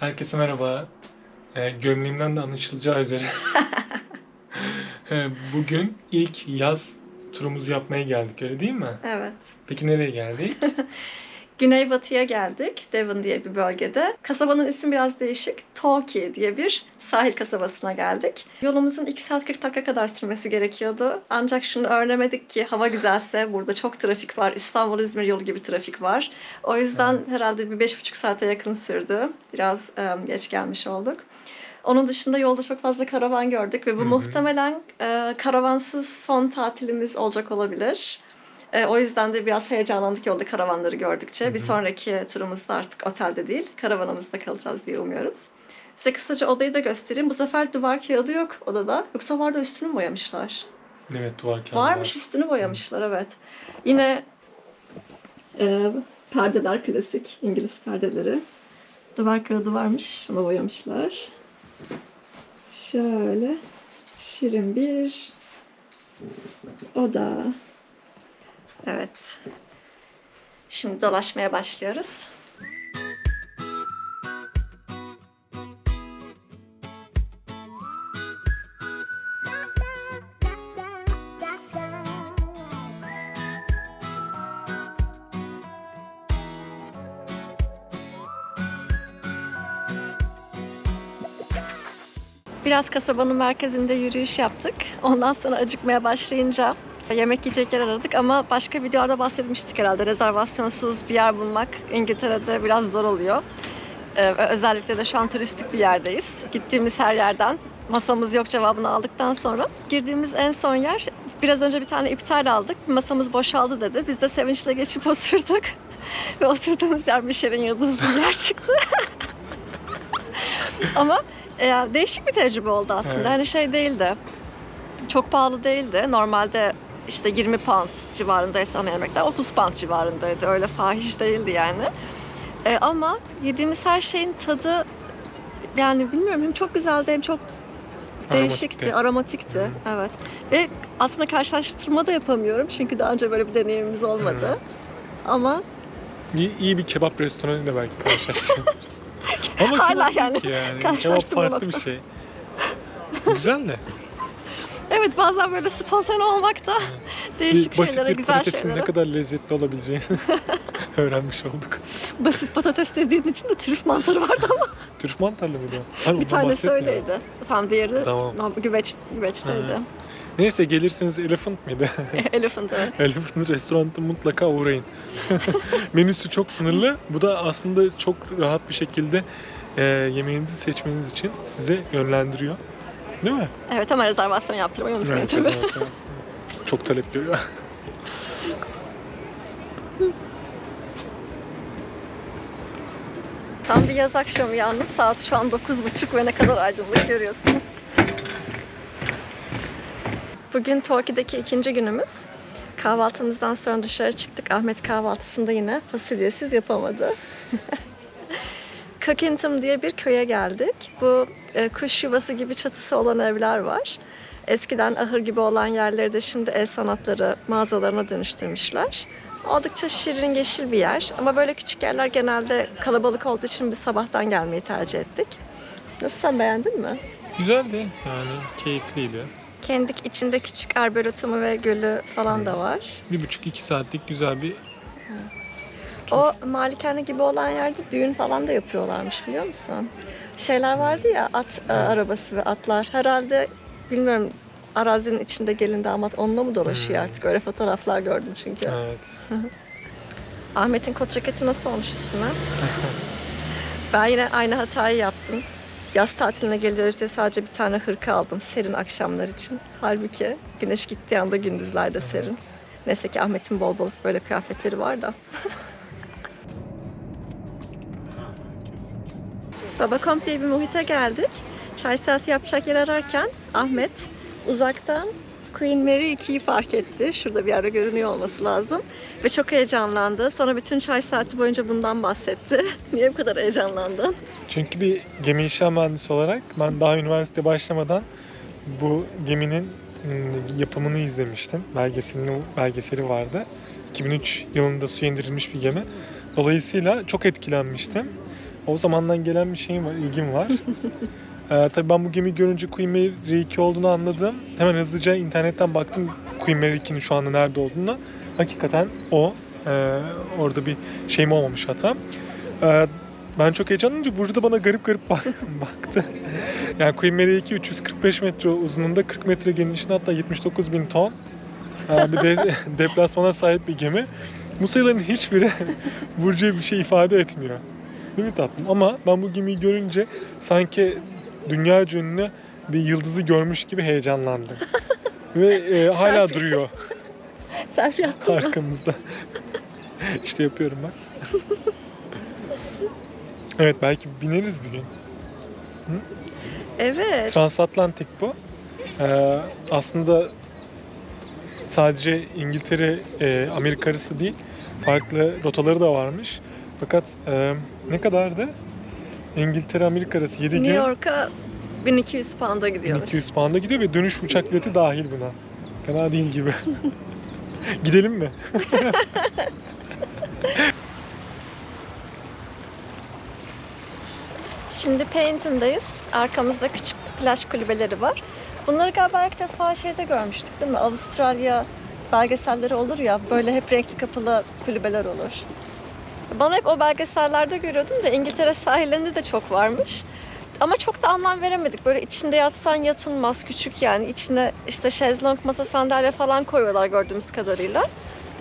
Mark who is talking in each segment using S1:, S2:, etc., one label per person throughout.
S1: Herkese merhaba. Ee, gömleğimden de anlaşılacağı üzere Ee, bugün ilk yaz turumuzu yapmaya geldik öyle değil mi?
S2: Evet.
S1: Peki nereye geldik?
S2: Güneybatıya geldik. Devon diye bir bölgede. Kasabanın ismi biraz değişik. Torquay diye bir sahil kasabasına geldik. Yolumuzun 2 saat 40 dakika kadar sürmesi gerekiyordu. Ancak şunu öğrenemedik ki hava güzelse burada çok trafik var. İstanbul-İzmir yolu gibi trafik var. O yüzden herhalde bir 5,5 saate yakın sürdü. Biraz e, geç gelmiş olduk. Onun dışında yolda çok fazla karavan gördük ve bu
S1: Hı hı.
S2: muhtemelen e, karavansız son tatilimiz olacak olabilir. E, o yüzden de biraz heyecanlandık yolda karavanları gördükçe.
S1: Hı hı.
S2: Bir sonraki turumuzda artık otelde değil, karavanımızda kalacağız diye umuyoruz. Size kısaca odayı da göstereyim. Bu sefer duvar kağıdı yok odada. Yoksa vardı üstünü mü boyamışlar?
S1: evet duvar kağıdı
S2: Varmış üstünü boyamışlar evet. Yine e, perdeler klasik İngiliz perdeleri. Duvar kağıdı varmış ama boyamışlar. Şöyle şirin bir oda. Evet. Şimdi dolaşmaya başlıyoruz. Biraz kasabanın merkezinde yürüyüş yaptık. Ondan sonra acıkmaya başlayınca yemek yiyecek yer aradık ama başka videolarda bahsetmiştik herhalde. Rezervasyonsuz bir yer bulmak İngiltere'de biraz zor oluyor. Ee, özellikle de şu an turistik bir yerdeyiz. Gittiğimiz her yerden masamız yok cevabını aldıktan sonra girdiğimiz en son yer biraz önce bir tane iptal aldık. Masamız boşaldı dedi. Biz de sevinçle geçip oturduk. Ve oturduğumuz yer Michelin yıldızlı bir yer çıktı. Ama e, değişik bir tecrübe oldu aslında.
S1: Evet.
S2: Hani şey değildi. Çok pahalı değildi. Normalde işte 20 pound civarındaysa ana yemekler 30 pound civarındaydı. Öyle fahiş değildi yani. E, ama yediğimiz her şeyin tadı yani bilmiyorum hem çok güzeldi hem çok değişikti, aromatikti.
S1: Hı
S2: Evet. Ve aslında karşılaştırma da yapamıyorum çünkü daha önce böyle bir deneyimimiz olmadı.
S1: Hı.
S2: Ama
S1: İyi, iyi bir kebap restoranıyla belki karşılaştırabiliriz. Ama
S2: Hala
S1: kebap
S2: yani
S1: yani. Kebap
S2: karşılaştırma
S1: farklı bir şey. Güzel de.
S2: Evet bazen böyle spontane olmak da değişik
S1: Bir
S2: şeylere, güzel şeylere.
S1: ne kadar lezzetli olabileceğini öğrenmiş olduk.
S2: Basit patates dediğin için de trüf mantarı vardı ama
S1: Türk mantarlı mıydı? Hayır,
S2: bir tanesi öyleydi. Tamam diğeri
S1: Tamam.
S2: güveç, güveçteydi.
S1: Ha. Neyse gelirseniz Elephant mıydı?
S2: Elephant evet.
S1: Elephant restoranına mutlaka uğrayın. Menüsü çok sınırlı. Bu da aslında çok rahat bir şekilde e, yemeğinizi seçmeniz için size yönlendiriyor. Değil mi?
S2: Evet ama rezervasyon yaptırmayı unutmayın
S1: Evet,
S2: tabii.
S1: rezervasyon. çok talep görüyor.
S2: Tam bir yaz akşamı yalnız. Saat şu an 9.30 ve ne kadar aydınlık görüyorsunuz. Bugün Torki'deki ikinci günümüz. Kahvaltımızdan sonra dışarı çıktık. Ahmet kahvaltısında yine fasulyesiz yapamadı. Cockingham diye bir köye geldik. Bu e, kuş yuvası gibi çatısı olan evler var. Eskiden ahır gibi olan yerleri de şimdi el sanatları mağazalarına dönüştürmüşler. Oldukça şirin yeşil bir yer. Ama böyle küçük yerler genelde kalabalık olduğu için biz sabahtan gelmeyi tercih ettik. Nasıl sen beğendin mi?
S1: Güzeldi yani keyifliydi.
S2: Kendik içinde küçük arboretumu ve gölü falan da var.
S1: Bir buçuk iki saatlik güzel bir
S2: O malikane gibi olan yerde düğün falan da yapıyorlarmış biliyor musun? Şeyler vardı ya at e, arabası ve atlar. Herhalde bilmiyorum arazinin içinde gelin damat onunla mı dolaşıyor artık? Öyle fotoğraflar gördüm çünkü.
S1: evet.
S2: Ahmet'in kot ceketi nasıl olmuş üstüne? ben yine aynı hatayı yaptım. Yaz tatiline geliyoruz diye sadece bir tane hırka aldım serin akşamlar için. Halbuki güneş gittiği anda gündüzlerde serin. Neyse ki Ahmet'in bol bol böyle kıyafetleri var da. Babakom diye bir muhite geldik. Çay saati yapacak yer ararken Ahmet uzaktan Queen Mary 2'yi fark etti. Şurada bir ara görünüyor olması lazım. Ve çok heyecanlandı. Sonra bütün çay saati boyunca bundan bahsetti. Niye bu kadar heyecanlandın?
S1: Çünkü bir gemi inşa mühendisi olarak ben daha üniversite başlamadan bu geminin ım, yapımını izlemiştim. Belgeselini, belgeseli vardı. 2003 yılında suya indirilmiş bir gemi. Dolayısıyla çok etkilenmiştim. O zamandan gelen bir şeyim var, ilgim var. ee, tabii ben bu gemiyi görünce Queen Mary 2 olduğunu anladım. Hemen hızlıca internetten baktım Queen Mary 2'nin şu anda nerede olduğuna. Hakikaten o. Ee, orada bir şeyim olmamış hata. Ee, ben çok heyecanlanınca Burcu da bana garip garip bak- baktı. Yani Queen Mary 2 345 metre uzunluğunda 40 metre genişliğinde hatta 79 bin ton. Ee, bir de deplasmana sahip bir gemi. Bu sayıların hiçbiri Burcu'ya bir şey ifade etmiyor. Mi tatlım? Ama ben bu gemiyi görünce sanki dünya ünlü bir yıldızı görmüş gibi heyecanlandım. Ve e, hala duruyor
S2: Selfie attın mı?
S1: arkamızda. işte yapıyorum bak. evet belki bineriz bir gün.
S2: Evet.
S1: Transatlantik bu. Ee, aslında sadece İngiltere, e, Amerika arası değil, farklı rotaları da varmış. Fakat e, ne kadardı? İngiltere, Amerika arası 7
S2: New
S1: gün
S2: York'a 1200 pound'a gidiyoruz.
S1: 1200 pound'a gidiyor ve dönüş uçak bileti dahil buna. Fena değil gibi. Gidelim mi?
S2: Şimdi Paynton'dayız. Arkamızda küçük plaj kulübeleri var. Bunları galiba ilk defa şeyde görmüştük değil mi? Avustralya belgeselleri olur ya böyle hep renkli kapılı kulübeler olur. Bana hep o belgesellerde görüyordum da İngiltere sahillerinde de çok varmış. Ama çok da anlam veremedik. Böyle içinde yatsan yatılmaz küçük yani. İçine işte şezlong, masa, sandalye falan koyuyorlar gördüğümüz kadarıyla.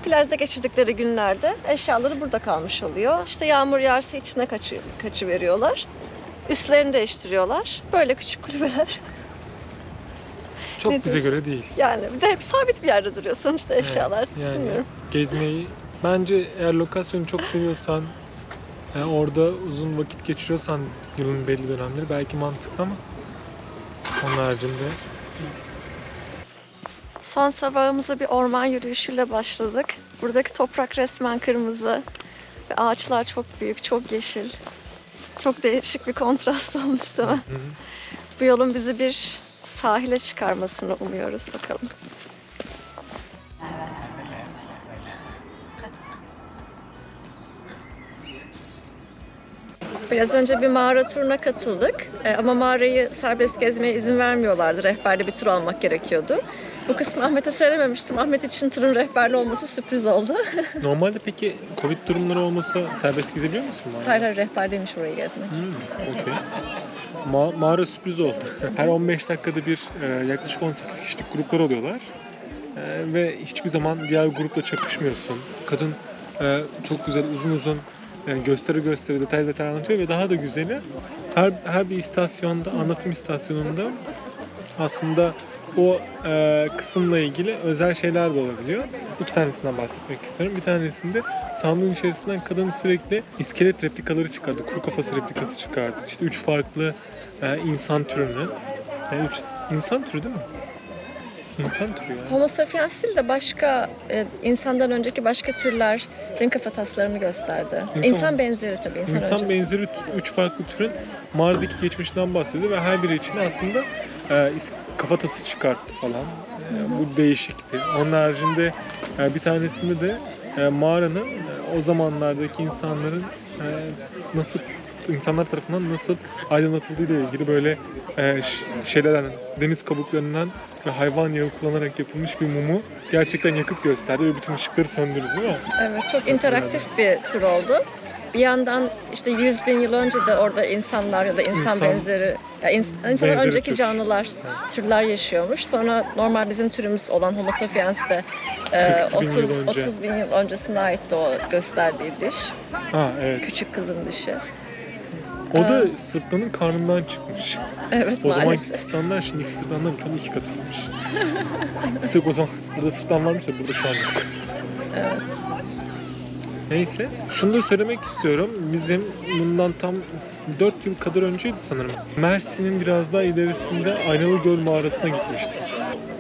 S2: Plajda geçirdikleri günlerde eşyaları burada kalmış oluyor. İşte yağmur yağarsa içine kaçı, kaçı veriyorlar. Üstlerini değiştiriyorlar. Böyle küçük kulübeler.
S1: Çok
S2: Ne
S1: bize
S2: diyorsun?
S1: göre değil.
S2: Yani bir de hep sabit bir yerde duruyor sonuçta eşyalar.
S1: yani.
S2: Bilmiyorum.
S1: Gezmeyi bence eğer lokasyonu çok seviyorsan e, orada uzun vakit geçiriyorsan yılın belli dönemleri belki mantıklı ama onun haricinde
S2: Son sabahımıza bir orman yürüyüşüyle başladık. Buradaki toprak resmen kırmızı. Ve ağaçlar çok büyük, çok yeşil. Çok değişik bir kontrast olmuş değil mi? Bu yolun bizi bir sahile çıkarmasını umuyoruz bakalım. Biraz önce bir mağara turuna katıldık. Ee, ama mağarayı serbest gezmeye izin vermiyorlardı. Rehberli bir tur almak gerekiyordu. Bu kısmı Ahmet'e söylememiştim. Ahmet için turun rehberli olması sürpriz oldu.
S1: Normalde peki Covid durumları olmasa serbest gezebiliyor musun? mağarada?
S2: hayır hayır rehberliymiş orayı gezmek.
S1: Hmm, okey. Ma- mağara sürpriz oldu. Her 15 dakikada bir e, yaklaşık 18 kişilik gruplar oluyorlar. E, ve hiçbir zaman diğer grupla çakışmıyorsun. Kadın e, çok güzel uzun uzun e, gösteri gösteri detay detay anlatıyor ve daha da güzeli her, her bir istasyonda anlatım istasyonunda aslında o e, kısımla ilgili özel şeyler de olabiliyor. İki tanesinden bahsetmek istiyorum. Bir tanesinde sandığın içerisinden kadın sürekli iskelet replikaları çıkardı. Kuru kafası replikası çıkardı. İşte üç farklı e, insan türünü. Yani üç, insan türü değil mi? İnsan türü yani.
S2: Homo sapiens değil de başka e, insandan önceki başka türlerin kafataslarını gösterdi.
S1: İnsan-
S2: İnsan, benzeri tabii insan,
S1: İnsan
S2: öncesi.
S1: benzeri üç farklı türün mağaradaki geçmişinden bahsediyor ve her biri için aslında e, kafatası çıkarttı falan. E, bu değişikti. Onun haricinde e, bir tanesinde de e, mağaranın e, o zamanlardaki insanların e, nasıl insanlar tarafından nasıl aydınlatıldığı ile ilgili böyle e, şeylerden deniz kabuklarından ve hayvan yağı kullanarak yapılmış bir mumu gerçekten yakıp gösterdi ve bütün ışıkları söndürdü değil mi?
S2: Evet çok interaktif bir tür oldu. Bir yandan işte 100 bin yıl önce de orada insanlar ya da insan,
S1: İnsan-
S2: benzeri, ya ins- insandan
S1: benzeri
S2: önceki
S1: tür.
S2: canlılar, türler yaşıyormuş. Sonra normal bizim türümüz olan Homo sapiens de e,
S1: 42 bin yıl
S2: 30,
S1: önce.
S2: 30 bin yıl öncesine aitti o gösterdiği diş.
S1: Ha evet.
S2: Küçük kızın dişi.
S1: O da
S2: Ee,
S1: sırtlanın karnından çıkmış.
S2: Evet
S1: O zamanki
S2: maalesef.
S1: sırtlanlar şimdiki sırtlanlar bir tane iki katıymış. Biz o zaman burada sırtlan varmış da burada şu an yok.
S2: Evet.
S1: Neyse. Şunu da söylemek istiyorum. Bizim bundan tam 4 yıl kadar önceydi sanırım. Mersin'in biraz daha ilerisinde Aynalı Göl mağarasına gitmiştik.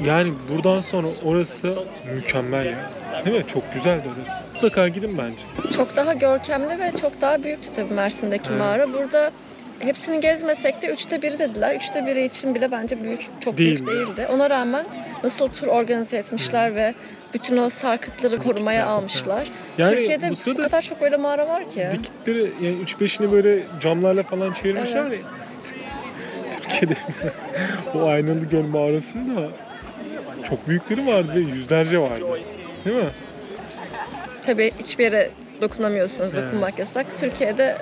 S1: Yani buradan sonra orası mükemmel ya. Değil mi? Çok güzeldi orası. Mutlaka gidin bence.
S2: Çok daha görkemli ve çok daha büyüktü tabii Mersin'deki
S1: Evet.
S2: mağara. Burada hepsini gezmesek de üçte biri dediler. Üçte biri için bile bence büyük, çok büyük
S1: Değildi.
S2: Ona rağmen nasıl tur organize etmişler ve bütün o sarkıtları korumaya almışlar.
S1: Yani
S2: Türkiye'de
S1: bu
S2: bu, kadar çok öyle mağara var ki.
S1: dikitleri yani 3-5'ini böyle camlarla falan çevirmişler
S2: Evet.
S1: Türkiye'de o aynalı göl mağarasında çok büyükleri vardı ve yüzlerce vardı. Değil mi?
S2: Tabii hiçbir yere dokunamıyorsunuz,
S1: Evet.
S2: dokunmak yasak. Türkiye'de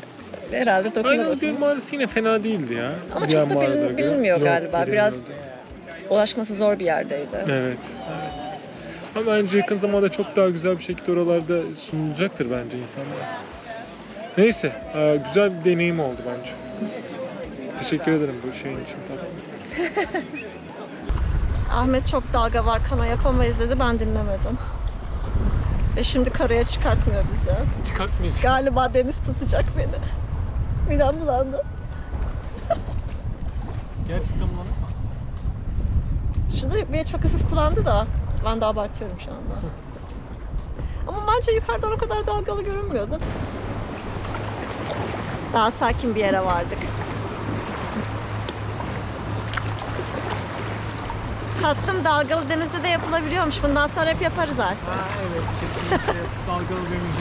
S2: herhalde
S1: Aynalı göl
S2: dokunabilir.
S1: mağarası yine fena değildi ya.
S2: Ama
S1: Diğer
S2: çok da bilin-
S1: göre.
S2: bilinmiyor
S1: Yok,
S2: galiba. Biraz-
S1: bilinmiyordu.
S2: Ulaşması zor bir yerdeydi.
S1: Evet, evet. Ama bence yakın zamanda çok daha güzel bir şekilde oralarda sunulacaktır bence insanlara. Neyse, e, güzel bir deneyim oldu bence. Teşekkür ederim bu şeyin için tabii.
S2: Ahmet çok dalga var, kana yapamayız dedi. Ben dinlemedim. Ve şimdi karaya çıkartmıyor bizi.
S1: Çıkartmayacağım.
S2: Galiba deniz tutacak beni. Midem bulandı.
S1: Gerçekten lan.
S2: Şimdi bir çok hafif kullandı da ben de abartıyorum şu anda. Ama bence yukarıdan o kadar dalgalı görünmüyordu. Daha sakin bir yere vardık. Tatlım dalgalı denizde de yapılabiliyormuş. Bundan sonra hep yaparız artık.
S1: Ha evet, kesinlikle dalgalı deniz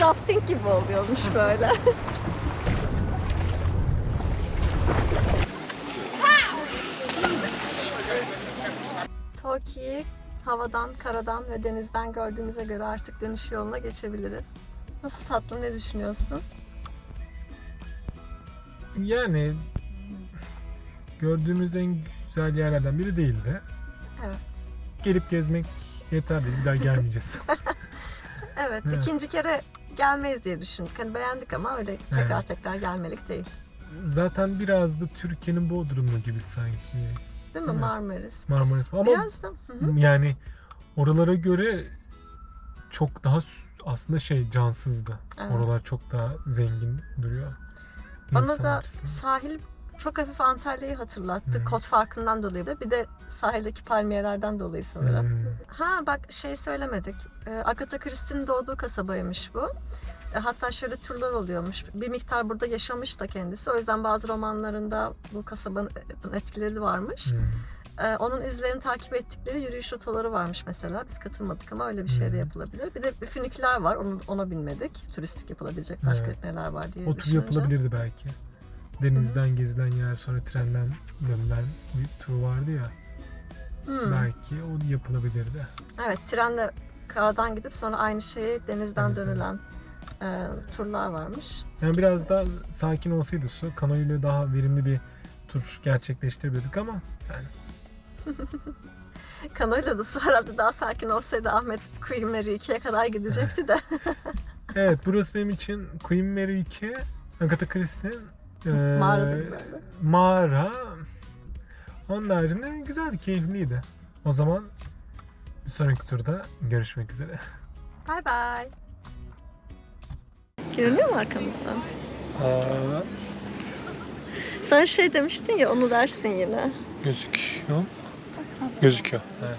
S2: Rafting gibi oluyormuş böyle. Toki'yi havadan, karadan ve denizden gördüğümüze göre artık dönüş yoluna geçebiliriz. Nasıl tatlım ne düşünüyorsun?
S1: Yani gördüğümüz en güzel yerlerden biri değildi.
S2: Evet.
S1: Gelip gezmek yeterli. Bir daha gelmeyeceğiz.
S2: Evet,
S1: Evet.
S2: ikinci kere gelmeyiz diye düşündük. Hani beğendik ama öyle tekrar
S1: Evet.
S2: tekrar gelmelik değil.
S1: Zaten biraz da Türkiye'nin Bodrum'u gibi sanki.
S2: Değil mi
S1: Evet.
S2: Marmaris?
S1: Marmaris. Ama
S2: Biraz da hı hı.
S1: yani oralara göre çok daha aslında şey cansızdı.
S2: Evet.
S1: Oralar çok daha zengin duruyor.
S2: Bana da
S1: açısından.
S2: sahil çok hafif Antalya'yı hatırlattı.
S1: Hı.
S2: Kot farkından dolayı da bir de sahildeki palmiyelerden dolayı sanırım.
S1: Hmm.
S2: Ha bak şey söylemedik. Ee, Agatha Christie'nin doğduğu kasabaymış bu. E, Hatta şöyle turlar oluyormuş. Bir miktar burada yaşamış da kendisi. O yüzden bazı romanlarında bu kasabanın etkileri varmış.
S1: Hmm.
S2: Ee, onun izlerini takip ettikleri yürüyüş rotaları varmış mesela. Biz katılmadık ama öyle bir şey de
S1: Hmm.
S2: yapılabilir. Bir de füniküler var. Onu, ona binmedik. Turistik yapılabilecek başka
S1: Evet.
S2: neler var diye
S1: O tur yapılabilirdi belki. Denizden gezilen yer sonra trenden dönülen bir tur vardı ya.
S2: Hmm.
S1: Belki o yapılabilirdi.
S2: Evet, trenle karadan gidip sonra aynı şeyi denizden
S1: Denizden.
S2: dönülen e, turlar varmış.
S1: Yani biraz daha sakin olsaydı su kanoyla daha verimli bir tur gerçekleştirebilirdik ama yani
S2: Kanoyla da su herhalde daha sakin olsaydı Ahmet Queen Mary 2'ye kadar gidecekti de.
S1: Evet burası benim için Queen Mary 2 Agatha Christie'nin eee,
S2: Mağara da güzeldi.
S1: Mağara. Onun haricinde güzeldi, keyifliydi. O zaman bir sonraki turda görüşmek üzere.
S2: Bye bye. Görünüyor mu arkamızdan?
S1: Aa,
S2: Sen şey demiştin ya onu dersin yine.
S1: gözüküyor. Gözüküyor. Evet.